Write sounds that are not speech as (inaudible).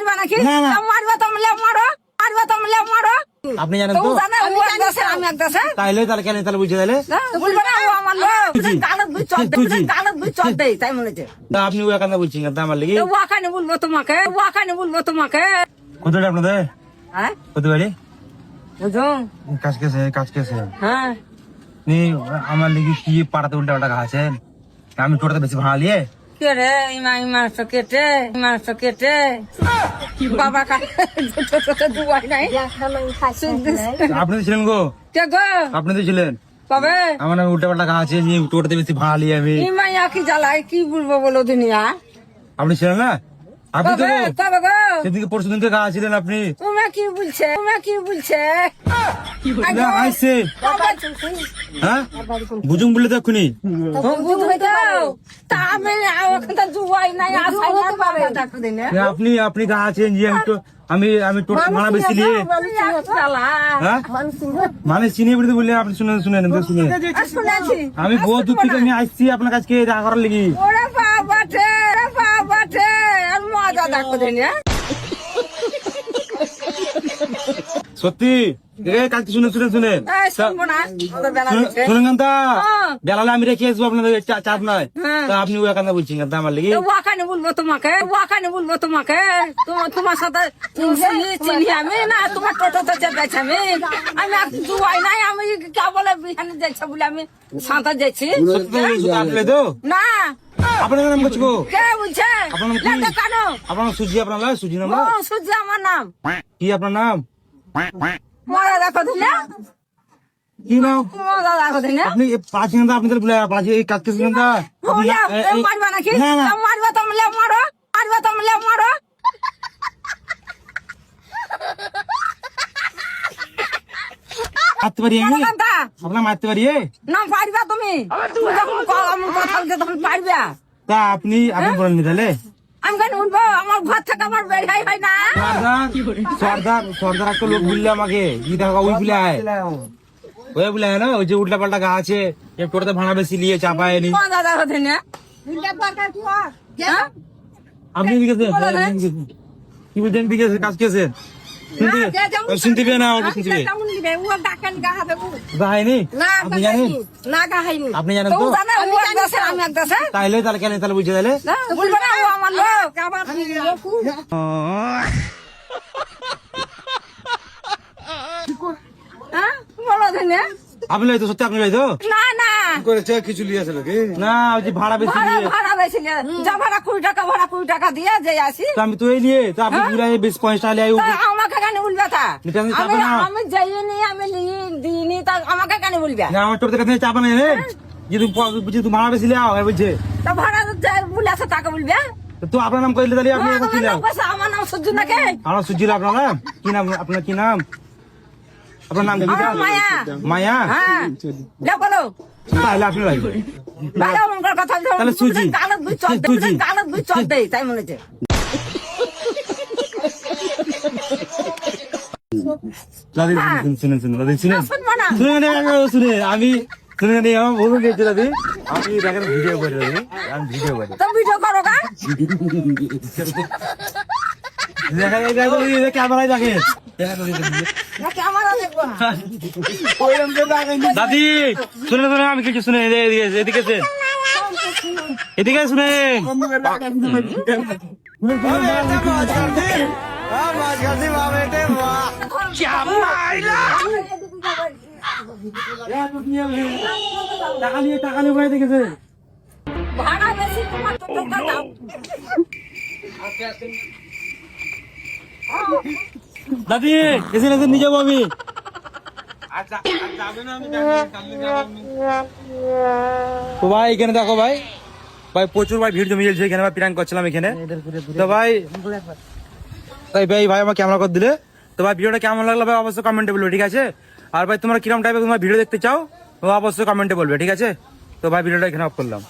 মারবা নাকি? মারবা তো মিলে মারো। মারবা তো মিলে মারো। আপনি জানেন তো? আমি এক দেশে তাইলে তাহলে কেন তাহলে বুঝে তাহলে না, না আমার লোক। গালত দুই চল তুই। গালত দুই চল দেয় তাই মনে হচ্ছে। আপনি একান্ত বলছেন কেন আমার লেগে? ওয়াকানে বলব তোমাকে ওয়াকানে বলব তোমাকে। কোথায় আপনাদের? হ্যাঁ? কোথায় বাড়ি? কাজ কেছে কাজ কেছে হ্যাঁ। নি আমার লেগে কি পাড়াতে উল্টা উল্টা খাচ্ছেন? আমি টোটাতে বেশি ভাড়া লিয়ে কে রে ইমা ইমা কেটে তো কেটে। বাবা কা দুয়াই (laughs) নাই আপনি তো ছিলেন গো। কে গো? আপনি তো ছিলেন। কবে? আমার উল্টা পাল্টা আছে নিয়ে টোটাতে বেশি ভাড়া লিয়ে আমি। ইমা কি জ্বালায় কি বলব বলো দুনিয়া? আপনি ছিলেন না? আপনি তো গো, গো সেদিকে পরশু আপনি তুমি কি বলছে তুমি কি বলছে আইসে হ্যাঁ বুঝুন বললে তো এক্ষুনি বুঝবে তো তা আমি ওখান থেকে জুয়াই নাই আসাই না পাবে দেখো দিনে না, আপনি আপনি খাওয়াছেন যে আমি তো- আমি আমি টোটা বেশি নিয়ে হ্যাঁ মানে চিনি বলতে বললে আপনি শুনে শুনেন তো শুনে আমি বহু দূর থেকে আমি আসছি আপনার কাছে দেখা করার লেগে সত্যি? কালকে শুনে শুনে। শুনেন। কান্তা হ্যাঁ। বেলালে আমি রেখে আসব আপনাদের চাপ নয়। হ্যাঁ। আপনি বলছেন কান্তা আমার লেগে। ওয়াকানে বলব তোমাকে ওয়াকানে বলব তোমাকে। তোমার সাথে চিনি চিনি আমি না তোমার টোটো তো চেপেছে আমি। আমি আর জুয়াই নাই আমি কে বলে বিহানে যাচ্ছে বলে আমি সাঁতার যাচ্ছি আপনি তো? না আপনার নাম করছি গো? কে বলছে? আপনার নাম কি? আপনার নাম সুজি আপনার নাম সুজি নাম ও? সূর্য আমার নাম। কি আপনার নাম? মজা দেখো দিনে কি নাম? মজা দেখো দিনে আপনি পাঁচ ঘণ্টা আপনি তাহলে পাঁচ এই কাজ কেসে ঘণ্টা আপনি না- এ- এই- মারবা নাকি? না না। তা মারবা তো মারো মারবা তো মারো। মারতে পারি আমি? আপনার মারতে পারি না পারবা তুমি। তুমি যখন কথা বলছো তখন পারবা। তা আপনি আপনি বলেন নি তাহলে। আমি কেন উঠবো? আমার ঘর থেকে আমার বেড়াই হয় না। সর্দার সর্দার সর্দার একটা লোক বললে আমাকে কি দেখা ওই বলে আয়। ওই বলে আয় না ওই যে উল্টা পাল্টা গা আছে এ টোটাতে ভাড়া বেশি নিয়ে চাপায় নি। দেখো দিনে হ্যাঁ? আপনি দিকে কি বলছেন দিকে কাজ কেছে শুনতে না, পেয়ে না হ্যাঁ, শুনতে যে নিবে, ও ডাকেন না, আপনি জানেন না গাহাইনি। আপনি জানেন তো ও ও এক দেশে, আমি এক দেশে। তাইলে তাহলে কেন তাহলে বুঝে তাহলে না, না, ও আমার লোক, আমার লোক। হ্যাঁ? বলো দিনে। আপনি লইতো সত্যি আপনি লইতো না। করেছে কিছু লিয়েছে নাকি? না ওই যে ভাড়া বেশি ভাড়া, ভাড়া বেশি যা ভাড়া কুড়ি টাকা ভাড়া কুড়ি টাকা দিয়ে যে আসি। আমি তো এই নিয়ে তো আপনি হ্যাঁ? বেশ পয়সা লিয়ে আমাকে কেন বলবে তা? আমি আমি না। যাইনি আমি দিইনি তা আমাকে কেন বলবে? না আমার কাছে চাপা নেই রে। যদি যদি ভাড়া বেশি তা ভাড়া তাকে বলবে? তো আপনার নাম কইলে তাহলে? আপনি হ্যাঁ, আমার নাম? নাকি? আমার আপনার নাম? কি নাম আপনার কি নাম? আপনার নাম কি? মায়া। মায়া? হ্যাঁ। বলো। তাহলে আপনি লাগবে। ভালো মনকার কথা বলছো। তাহলে সুজি। গালত দুই চল দেয়, সুজি। গালত দুই চল দেয়, তাই মনে হচ্ছে। দাদি। শুনুন শুনুন শুনুন দাদি শুনুন। শুনব না। শুনে নে শুনে আমি শুনে নে আমার বলুন গেছে দাদি আমি দেখেন ভিডিও করি দাদি আমি ভিডিও করি। ভিডিও করো দেখা যায় ক্যামেরায় দেখে দাদি, শুনে শুনে, আমি কিছু শুনে এদিকে এদিকে এদিকে শুনে। টাকা নিয়ে টাকা দাদি, এসে এসে আমি। তো ভাই, এখানে দেখো ভাই। ভাই, প্রচুর ভাই ভিড় জমে যাচ্ছে এখানে ভাই প্রাঙ্ক করছিলাম এখানে। তো ভাই, তাই ভাই ভাই আমার ক্যামেরা করে দিলে। তো ভাই, ভিডিওটা কেমন লাগল ভাই, অবশ্যই কমেন্টে বলবে, ঠিক আছে? আর ভাই, তোমরা কিরম টাইপের তোমার ভিডিও দেখতে চাও অবশ্যই কমেন্টে বলবে, ঠিক আছে? তো ভাই, ভিডিওটা এখানে অফ করলাম।